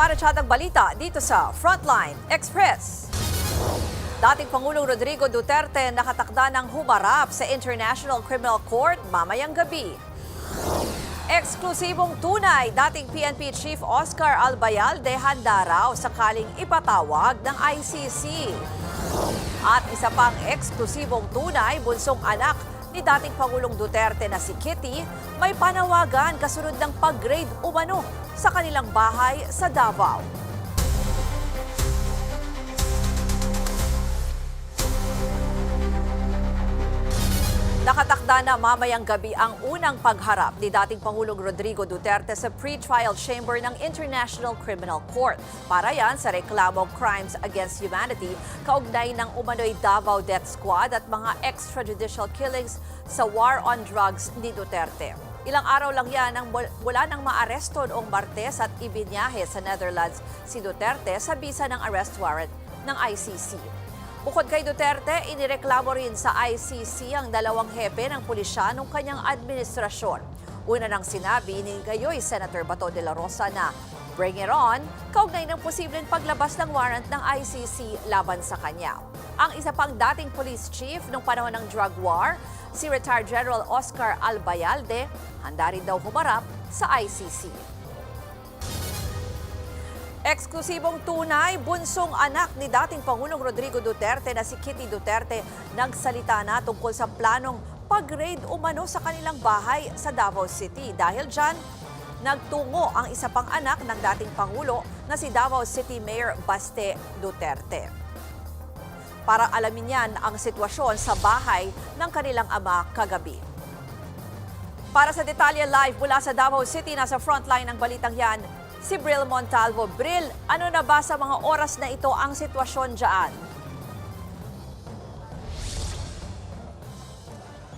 kabaratsyadang balita dito sa Frontline Express. Dating Pangulong Rodrigo Duterte nakatakda ng humarap sa International Criminal Court mamayang gabi. Eksklusibong tunay, dating PNP Chief Oscar Albayalde handa raw sakaling ipatawag ng ICC. At isa pang eksklusibong tunay, bunsong anak ni dating Pangulong Duterte na si Kitty, may panawagan kasunod ng pag-grade umano sa kanilang bahay sa Davao. Nakatakda na mamayang gabi ang unang pagharap ni dating Pangulong Rodrigo Duterte sa pre-trial chamber ng International Criminal Court. Para yan sa reklamong crimes against humanity, kaugnay ng umano'y Davao Death Squad at mga extrajudicial killings sa war on drugs ni Duterte. Ilang araw lang yan ang mul- mula nang maaresto noong Martes at ibinyahe sa Netherlands si Duterte sa bisa ng arrest warrant ng ICC. Bukod kay Duterte, inireklamo rin sa ICC ang dalawang hepe ng pulisya nung kanyang administrasyon. Una nang sinabi ni Gayoy Senator Bato de la Rosa na bring it on, kaugnay ng posibleng paglabas ng warrant ng ICC laban sa kanya. Ang isa pang dating police chief nung panahon ng drug war, si retired General Oscar Albayalde, handa rin daw humarap sa ICC. Eksklusibong tunay, bunsong anak ni dating Pangulong Rodrigo Duterte na si Kitty Duterte nagsalita na tungkol sa planong pag-raid umano sa kanilang bahay sa Davao City. Dahil dyan, nagtungo ang isa pang anak ng dating Pangulo na si Davao City Mayor Baste Duterte. Para alamin yan ang sitwasyon sa bahay ng kanilang ama kagabi. Para sa detalye live mula sa Davao City, nasa frontline ng balitang yan, si Bril Montalvo. Bril, ano na ba sa mga oras na ito ang sitwasyon dyan?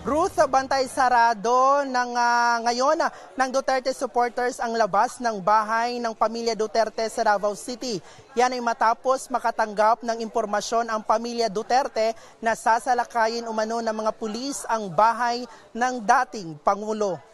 Ruth, bantay sarado ng ah, ngayon ah, ng Duterte supporters ang labas ng bahay ng pamilya Duterte sa Davao City. Yan ay matapos makatanggap ng impormasyon ang pamilya Duterte na sasalakayin umano ng mga pulis ang bahay ng dating Pangulo.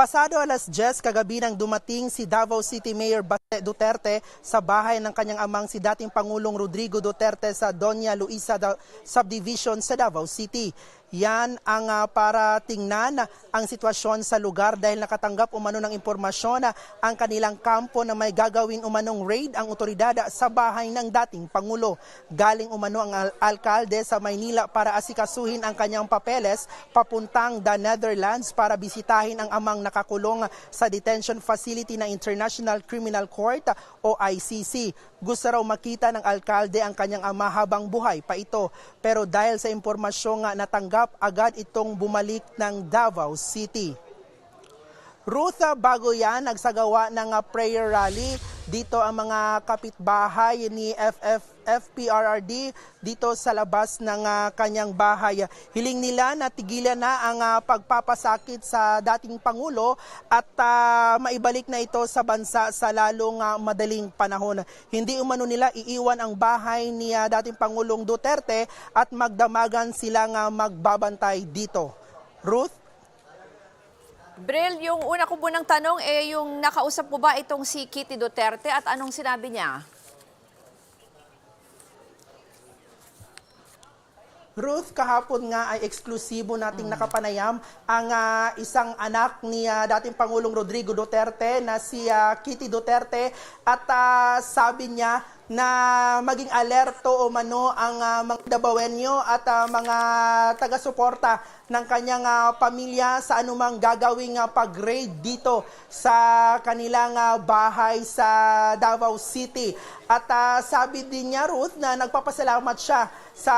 Pasado alas 10 kagabi nang dumating si Davao City Mayor Baste Duterte sa bahay ng kanyang amang si dating Pangulong Rodrigo Duterte sa Doña Luisa Subdivision sa Davao City. Yan ang ah, para tingnan ang sitwasyon sa lugar dahil nakatanggap umano ng impormasyon na ang kanilang kampo na may gagawing umanong raid ang otoridad sa bahay ng dating Pangulo. Galing umano ang al- alkalde sa Maynila para asikasuhin ang kanyang papeles papuntang the Netherlands para bisitahin ang amang nakakulong sa detention facility ng International Criminal Court o ICC. Gusto raw makita ng alkalde ang kanyang ama habang buhay pa ito. Pero dahil sa impormasyong nga natanggap, agad itong bumalik ng Davao City. Ruth, ah, bago yan, nagsagawa ng prayer rally. Dito ang mga kapitbahay ni FF, FPRRD dito sa labas ng ah, kanyang bahay. Hiling nila na tigilan na ang ah, pagpapasakit sa dating Pangulo at ah, maibalik na ito sa bansa sa lalong ah, madaling panahon. Hindi umano nila iiwan ang bahay ni ah, dating Pangulong Duterte at magdamagan silang ah, magbabantay dito. Ruth? Bril, yung una ko munang tanong, eh, yung nakausap mo ba itong si Kitty Duterte at anong sinabi niya? Ruth, kahapon nga ay eksklusibo nating nakapanayam ang ah, isang anak ni ah, dating Pangulong Rodrigo Duterte na si ah, Kitty Duterte at ah, sabi niya na maging alerto o mano ang ah, mga Dabawenyo at ah, mga taga-suporta ng kanyang ah, pamilya sa anumang gagawing ah, pag-raid dito sa kanilang ah, bahay sa Davao City. At ah, sabi din niya Ruth na nagpapasalamat siya sa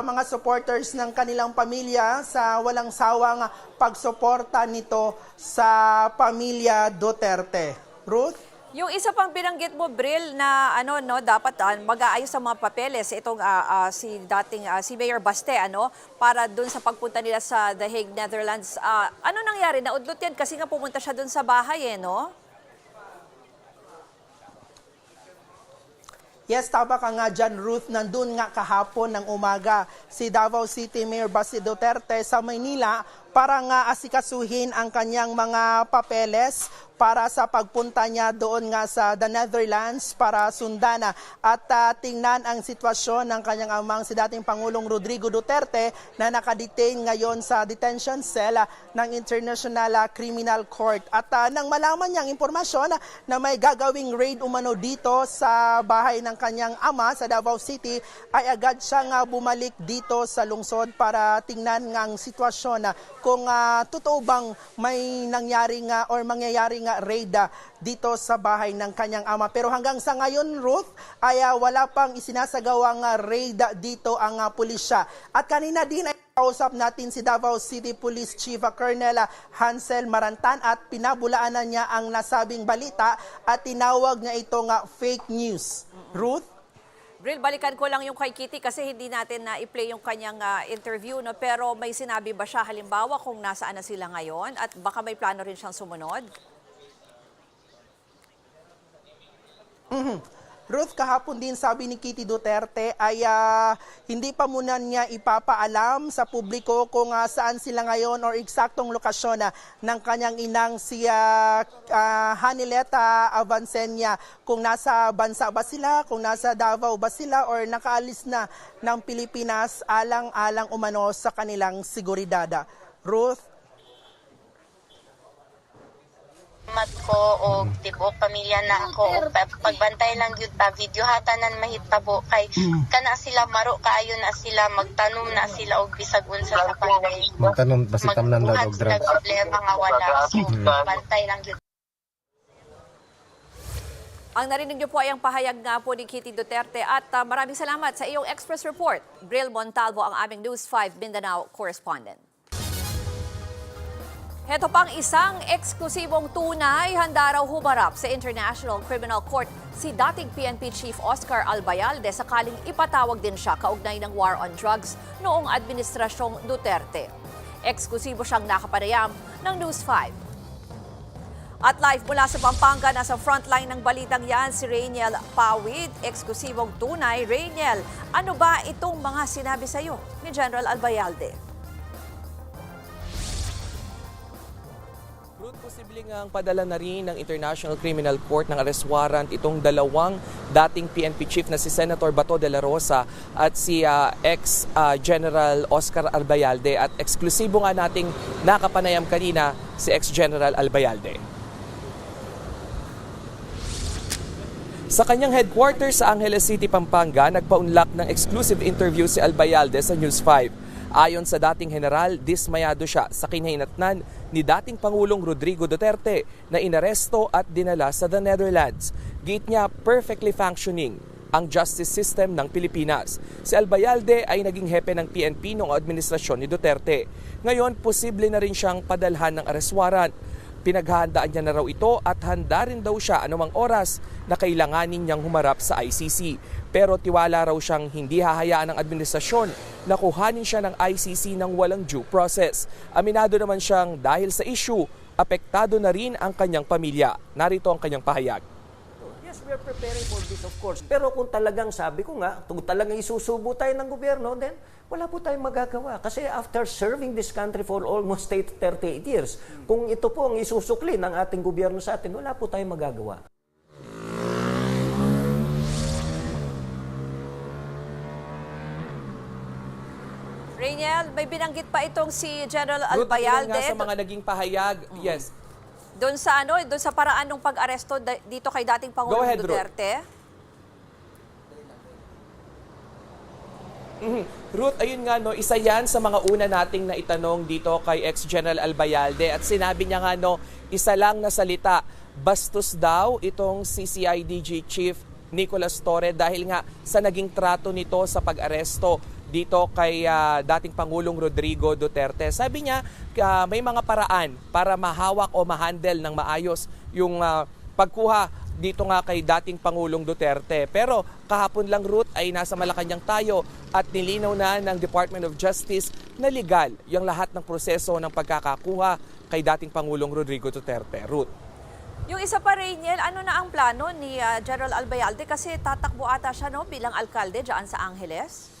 mga supporters ng kanilang pamilya sa walang sawang pagsuporta nito sa pamilya Duterte. Ruth? Yung isa pang binanggit mo, Bril, na ano, no, dapat ah, mag-aayos sa mga papeles itong ah, ah, si dating ah, si Mayor Baste, ano, para doon sa pagpunta nila sa The Hague, Netherlands. Ah, ano nangyari? Naudlot yan kasi nga pumunta siya doon sa bahay, eh, no? Yes, tama ka nga dyan, Ruth. Nandun nga kahapon ng umaga si Davao City Mayor Basti Duterte sa Maynila para nga asikasuhin ang kanyang mga papeles para sa pagpunta niya doon nga sa the Netherlands para sundana at ah, tingnan ang sitwasyon ng kanyang amang si dating Pangulong Rodrigo Duterte na nakadetain ngayon sa detention cell ah, ng International ah, Criminal Court. At ah, nang malaman niyang impormasyon na may gagawing raid umano dito sa bahay ng kanyang ama sa Davao City ay agad siyang ah, bumalik dito sa lungsod para tingnan ang sitwasyon kung ah, totoo bang may nangyari nga or mangyayari nga raid dito sa bahay ng kanyang ama. Pero hanggang sa ngayon, Ruth, ay ah, wala pang isinasagawang ah, raid dito ang ah, pulisya. At kanina din ay kausap natin si Davao City Police Chief Colonel Hansel Marantan at pinabulaanan niya ang nasabing balita at tinawag niya ito nga fake news. Ruth? Bril, balikan ko lang yung kay Kitty kasi hindi natin na i-play yung kanyang ah, interview. No? Pero may sinabi ba siya halimbawa kung nasaan na sila ngayon at baka may plano rin siyang sumunod? Ruth, kahapon din sabi ni Kitty Duterte ay ah, hindi pa muna niya ipapaalam sa publiko kung ah, saan sila ngayon or eksaktong lokasyon ah, ng kanyang inang si ah, ah, Hanileta Avancenia kung nasa bansa ba sila, kung nasa Davao ba sila or nakaalis na ng Pilipinas alang-alang umano sa kanilang seguridad. Ruth? Mat ko o tibuok pamilya na ako o pa- pagbantay lang yun ta video hatanan mahitabo kay kana sila maro kaayo na sila magtanom na sila og bisag unsa sa pagkay Magtanong basi tamnan magbuhat og drugs. problema nga wala so bantay lang yun Ang narinig niyo po ay ang pahayag nga po ni Kitty Duterte at ah, maraming salamat sa iyong Express Report. Bril Montalvo ang aming News 5 Mindanao correspondent. Heto pang isang eksklusibong tunay handa raw humarap sa International Criminal Court si dating PNP Chief Oscar Albayalde sakaling ipatawag din siya kaugnay ng war on drugs noong administrasyong Duterte. Eksklusibo siyang nakapanayam ng News 5. At live mula sa Pampanga, nasa frontline ng balitang yan si Rainiel Pawid, eksklusibong tunay. Rainiel, ano ba itong mga sinabi sa iyo ni General Albayalde? Ruth, posibleng ang padala na rin ng International Criminal Court ng arrest warrant itong dalawang dating PNP chief na si Senator Bato de la Rosa at si ah, ex-General Oscar Albayalde at eksklusibo nga nating nakapanayam kanina si ex-General Albayalde. Sa kanyang headquarters sa Angeles City, Pampanga, nagpaunlak ng exclusive interview si Albayalde sa News 5. Ayon sa dating general, dismayado siya sa kinhinatnan ni dating Pangulong Rodrigo Duterte na inaresto at dinala sa the Netherlands. Gate niya perfectly functioning ang justice system ng Pilipinas. Si Albayalde ay naging hepe ng PNP noong administrasyon ni Duterte. Ngayon, posible na rin siyang padalhan ng arrest warrant. Pinaghahandaan niya na raw ito at handa rin daw siya anumang oras na kailanganin niyang humarap sa ICC. Pero tiwala raw siyang hindi hahayaan ng administrasyon na kuhanin siya ng ICC ng walang due process. Aminado naman siyang dahil sa issue, apektado na rin ang kanyang pamilya. Narito ang kanyang pahayag. Yes, we are preparing for this, of course. Pero kung talagang sabi ko nga, kung talagang isusubo tayo ng gobyerno, then wala po tayong magagawa. Kasi after serving this country for almost 38 years, kung ito po ang isusukli ng ating gobyerno sa atin, wala po tayong magagawa. Rainiel, may binanggit pa itong si General Albayalde. nga sa mga naging pahayag. Yes. Doon sa ano, doon sa paraan ng pag-aresto dito kay dating Pangulong ahead, Ruth. Duterte. Mhm. Ruth, ayun nga no, isa yan sa mga una nating naitanong dito kay ex-General Albayalde at sinabi niya nga no, isa lang na salita, bastos daw itong CCIDG Chief Nicolas Torre dahil nga sa naging trato nito sa pag-aresto dito kay ah, dating Pangulong Rodrigo Duterte. Sabi niya, ah, may mga paraan para mahawak o mahandle ng maayos yung ah, pagkuha dito nga kay dating Pangulong Duterte. Pero kahapon lang Ruth ay nasa Malacanang tayo at nilinaw na ng Department of Justice na legal yung lahat ng proseso ng pagkakakuha kay dating Pangulong Rodrigo Duterte. Ruth. Yung isa pa, Rainiel, ano na ang plano ni ah, General Albayalde? Kasi tatakbo ata siya no, bilang alkalde dyan sa Angeles.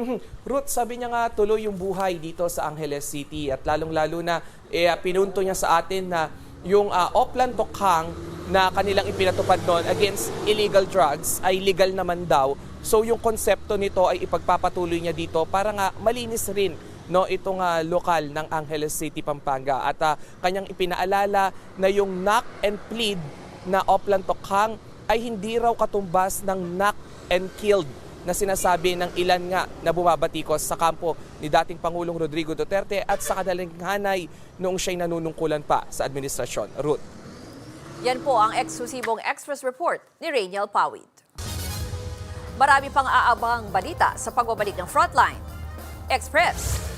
Mhm. Ruth, sabi niya nga tuloy yung buhay dito sa Angeles City at lalong-lalo na eh, pinunto niya sa atin na yung ah, Oplan Tokhang na kanilang ipinatupad noon against illegal drugs ay legal naman daw. So yung konsepto nito ay ipagpapatuloy niya dito para nga malinis rin no itong ah, lokal ng Angeles City, Pampanga at ah, kanyang ipinaalala na yung knock and plead na Oplan Tokhang ay hindi raw katumbas ng knock and killed na sinasabi ng ilan nga na bumabatikos sa kampo ni dating Pangulong Rodrigo Duterte at sa kadaling hanay noong siya'y nanunungkulan pa sa administrasyon. Ruth. Yan po ang eksklusibong Express Report ni Rainiel Pawid. Marami pang aabang balita sa pagbabalik ng Frontline. Express!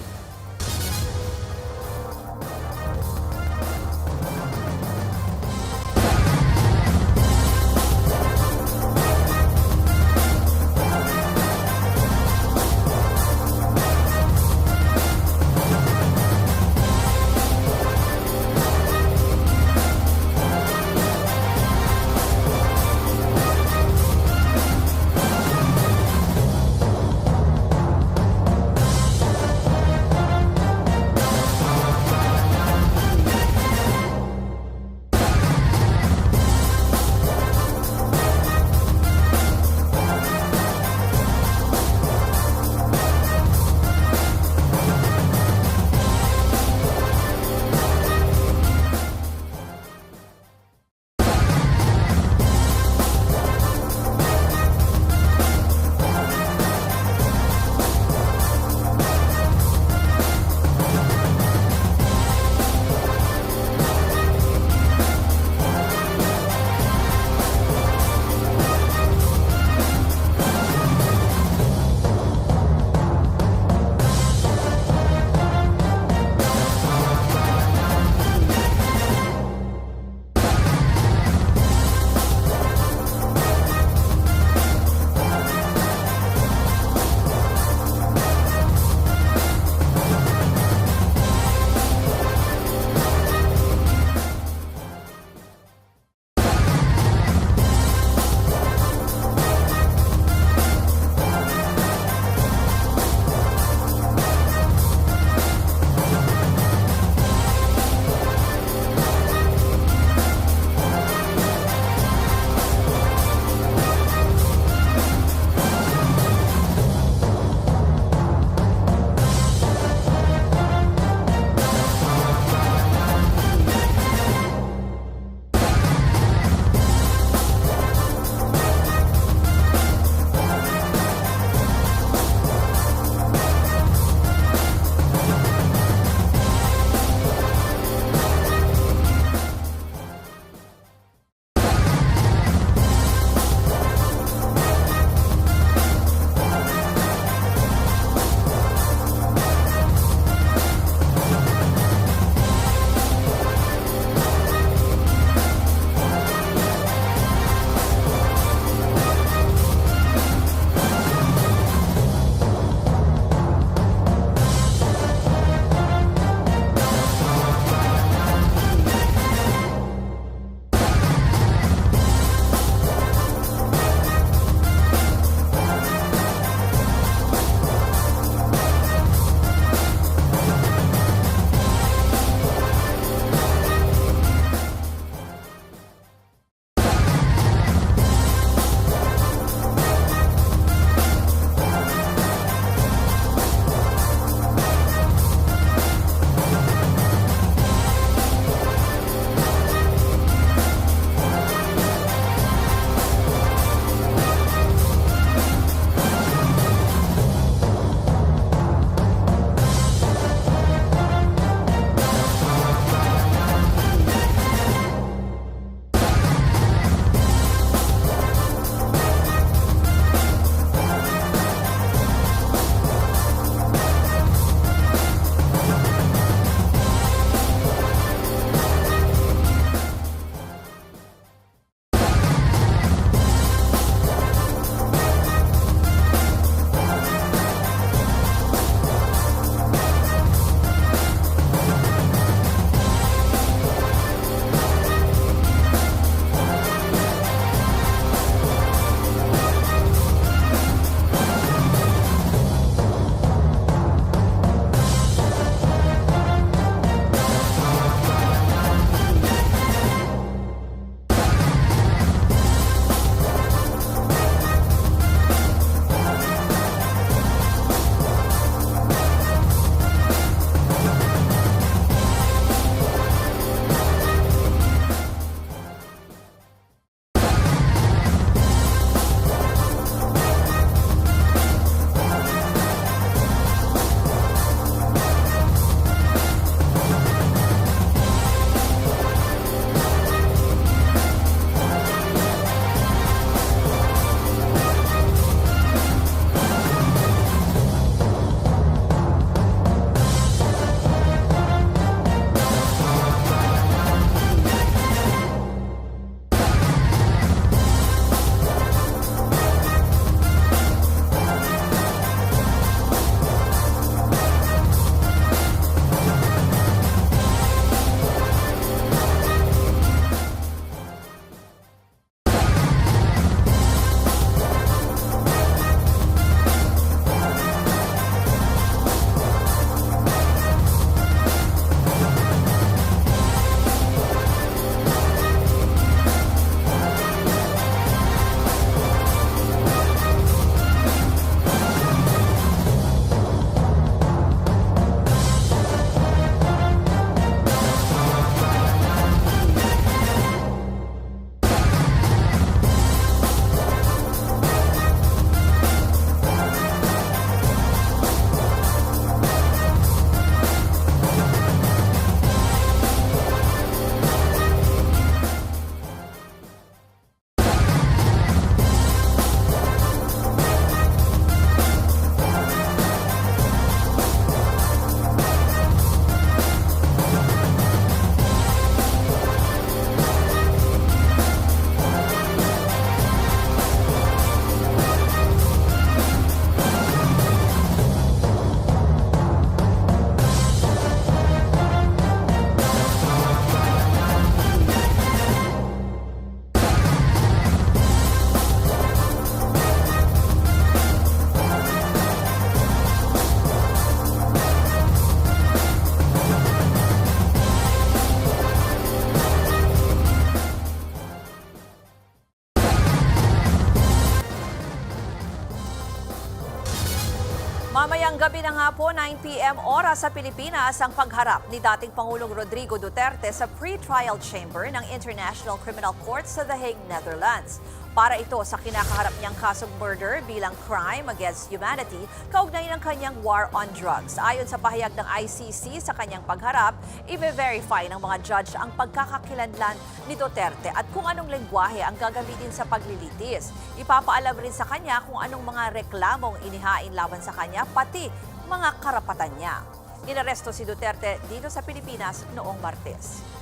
Mamayang gabi na nga po, 9pm oras sa Pilipinas, ang pagharap ni dating Pangulong Rodrigo Duterte sa pre-trial chamber ng International Criminal Court sa The Hague, Netherlands. Para ito sa kinakaharap niyang kasong murder bilang crime against humanity, kaugnay ng kanyang war on drugs. Ayon sa pahayag ng ICC sa kanyang pagharap, i-verify ng mga judge ang pagkakakilanlan ni Duterte at kung anong lengguwahe ang gagamitin sa paglilitis. Ipapaalam rin sa kanya kung anong mga reklamong inihain laban sa kanya, pati mga karapatan niya. Inaresto si Duterte dito sa Pilipinas noong Martes.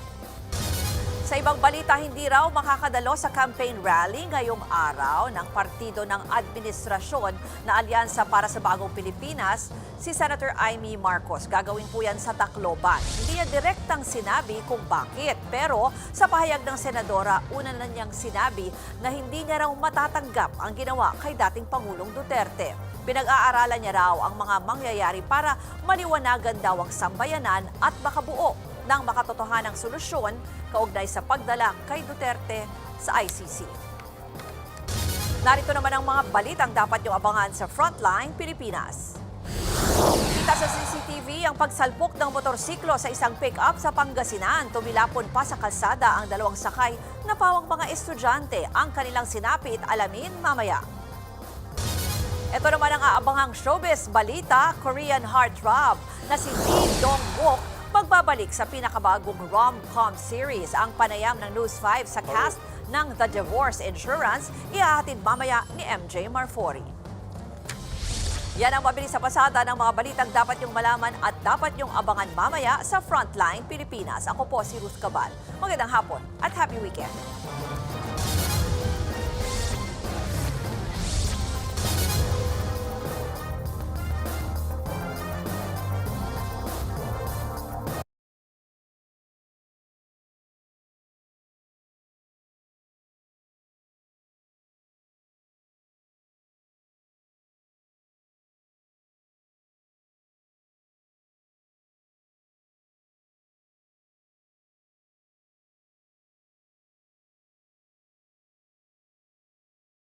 Sa ibang balita, hindi raw makakadalo sa campaign rally ngayong araw ng partido ng administrasyon na Alyansa para sa Bagong Pilipinas, si Senator Amy Marcos. Gagawin po yan sa Tacloban. Hindi niya direktang sinabi kung bakit. Pero sa pahayag ng senadora, una na niyang sinabi na hindi niya raw matatanggap ang ginawa kay dating Pangulong Duterte. Pinag-aaralan niya raw ang mga mangyayari para maliwanagan daw ang sambayanan at makabuo ng makatotohanang solusyon kaugnay sa pagdala kay Duterte sa ICC. Narito naman ang mga balitang dapat niyong abangan sa Frontline Pilipinas. Kita sa CCTV ang pagsalpok ng motorsiklo sa isang pick-up sa Pangasinan. Tumilapon pa sa kalsada ang dalawang sakay na pawang mga estudyante. Ang kanilang sinapit alamin mamaya. Ito naman ang aabanghang showbiz balita, Korean heartthrob na si Lee Dong-wook magbabalik sa pinakabagong rom-com series. Ang panayam ng News 5 sa cast ng The Divorce Insurance, ihahatid mamaya ni MJ Marfori. Yan ang mabilis sa pasada ng mga balitang dapat yung malaman at dapat yung abangan mamaya sa Frontline Pilipinas. Ako po si Ruth Cabal. Magandang hapon at happy weekend.